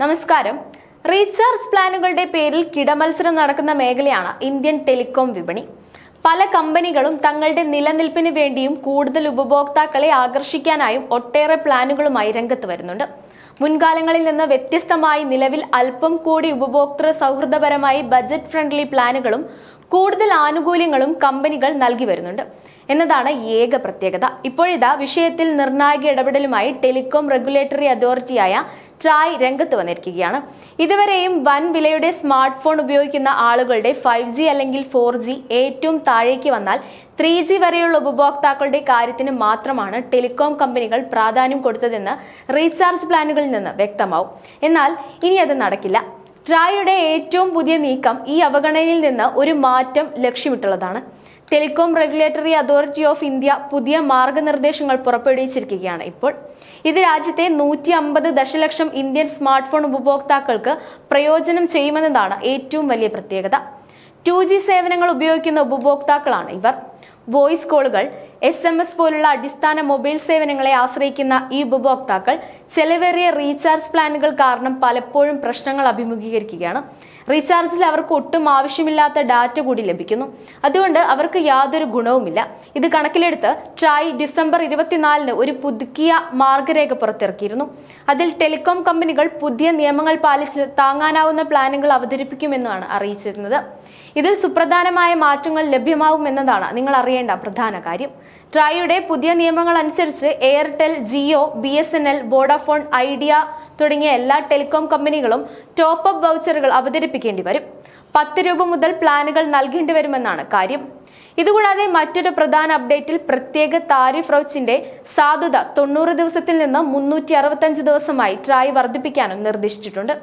നമസ്കാരം. റീചാർജ് പ്ലാനുകളുടെ പേരിൽ കിടമത്സരം നടക്കുന്ന മേഖലയാണ് ഇന്ത്യൻ ടെലികോം വിപണി. പല കമ്പനികളും തങ്ങളുടെ നിലനിൽപ്പിന് വേണ്ടിയും കൂടുതൽ ഉപഭോക്താക്കളെ ആകർഷിക്കാനായും ഒട്ടേറെ പ്ലാനുകളുമായി രംഗത്ത് വരുന്നുണ്ട്. മുൻകാലങ്ങളിൽ നിന്ന് വ്യത്യസ്തമായി നിലവിൽ അല്പം കൂടി ഉപഭോക്തൃ സൗഹൃദപരമായി ബജറ്റ് ഫ്രണ്ട്ലി പ്ലാനുകളും കൂടുതൽ ആനുകൂല്യങ്ങളും കമ്പനികൾ നൽകി വരുന്നുണ്ട്. എന്നതാണ് ഏക പ്രത്യേകത. ഇപ്പോഴിതാ വിഷയത്തിൽ നിർണായക ഇടപെടലുമായി ടെലികോം റെഗുലേറ്ററി അതോറിറ്റിയായ ട്രായ് രംഗത്ത് വന്നിരിക്കുകയാണ്. ഇതുവരെയും വൻ വിലയുടെ സ്മാർട്ട് ഫോൺ ഉപയോഗിക്കുന്ന ആളുകളുടെ ഫൈവ് ജി അല്ലെങ്കിൽ ഫോർ ജി ഏറ്റവും താഴേക്ക് വന്നാൽ ത്രീ ജി വരെയുള്ള ഉപഭോക്താക്കളുടെ കാര്യത്തിന് മാത്രമാണ് ടെലികോം കമ്പനികൾ പ്രാധാന്യം കൊടുത്തതെന്ന് റീചാർജ് പ്ലാനുകളിൽ നിന്ന് വ്യക്തമാവും. എന്നാൽ ഇനി അത് നടക്കില്ല. ട്രായുടെ ഏറ്റവും പുതിയ നീക്കം ഈ അവഗണനയിൽ നിന്ന് ഒരു മാറ്റം ലക്ഷ്യമിട്ടുള്ളതാണ്. Telecom regulatory authority of India പുതിയ മാർഗനിർദ്ദേശങ്ങൾ പുറപ്പെടുവിച്ചിരിക്കുകയാണ് ഇപ്പോൾ. ഇത് രാജ്യത്തെ നൂറ്റി അമ്പത് ദശലക്ഷം ഇന്ത്യൻ സ്മാർട്ട് ഫോൺ ഉപഭോക്താക്കൾക്ക് പ്രയോജനം ചെയ്യുമെന്നതാണ് ഏറ്റവും വലിയ പ്രത്യേകത. ടു സേവനങ്ങൾ ഉപയോഗിക്കുന്ന ഉപഭോക്താക്കളാണ് ഇവർ. വോയിസ് കോളുകൾ എസ് എം എസ് പോലുള്ള അടിസ്ഥാന മൊബൈൽ സേവനങ്ങളെ ആശ്രയിക്കുന്ന ഈ ഉപഭോക്താക്കൾ ചെലവേറിയ റീചാർജ് പ്ലാനുകൾ കാരണം പലപ്പോഴും പ്രശ്നങ്ങൾ അഭിമുഖീകരിക്കുകയാണ്. റീചാർജിൽ അവർക്ക് ഒട്ടും ആവശ്യമില്ലാത്ത ഡാറ്റ കൂടി ലഭിക്കുന്നു. അതുകൊണ്ട് അവർക്ക് യാതൊരു ഗുണവുമില്ല. ഇത് കണക്കിലെടുത്ത് ട്രായ് ഡിസംബർ ഇരുപത്തിനാലിന് ഒരു പുതുക്കിയ മാർഗരേഖ പുറത്തിറക്കിയിരുന്നു. അതിൽ ടെലികോം കമ്പനികൾ പുതിയ നിയമങ്ങൾ പാലിച്ച് താങ്ങാനാവുന്ന പ്ലാനുകൾ അവതരിപ്പിക്കുമെന്നാണ് അറിയിച്ചിരുന്നത്. ഇതിൽ സുപ്രധാനമായ മാറ്റങ്ങൾ ലഭ്യമാവുമെന്നതാണ് നിങ്ങൾ അറിയേണ്ട പ്രധാന കാര്യം. ട്രായുടെ പുതിയ നിയമങ്ങൾ അനുസരിച്ച് Airtel Jio B S N L Vodafone Idea തുടങ്ങിയ എല്ലാ ടെലികോം കമ്പനികളും ടോപ്പ് അപ്പ് വൗച്ചറുകൾ അവതരിപ്പിക്കേണ്ടി വരും. പത്ത് രൂപ മുതൽ പ്ലാനുകൾ നൽകേണ്ടി വരുമെന്നാണ് കാര്യം. ഇതുകൂടാതെ മറ്റൊരു പ്രധാന അപ്ഡേറ്റിൽ പ്രത്യേക താരിഫ് റൗച്ചിന്റെ സാധുത തൊണ്ണൂറ് ദിവസത്തിൽ നിന്ന് മുന്നൂറ്റി ദിവസമായി ട്രായ് വർദ്ധിപ്പിക്കാനും നിർദ്ദേശിച്ചിട്ടുണ്ട്.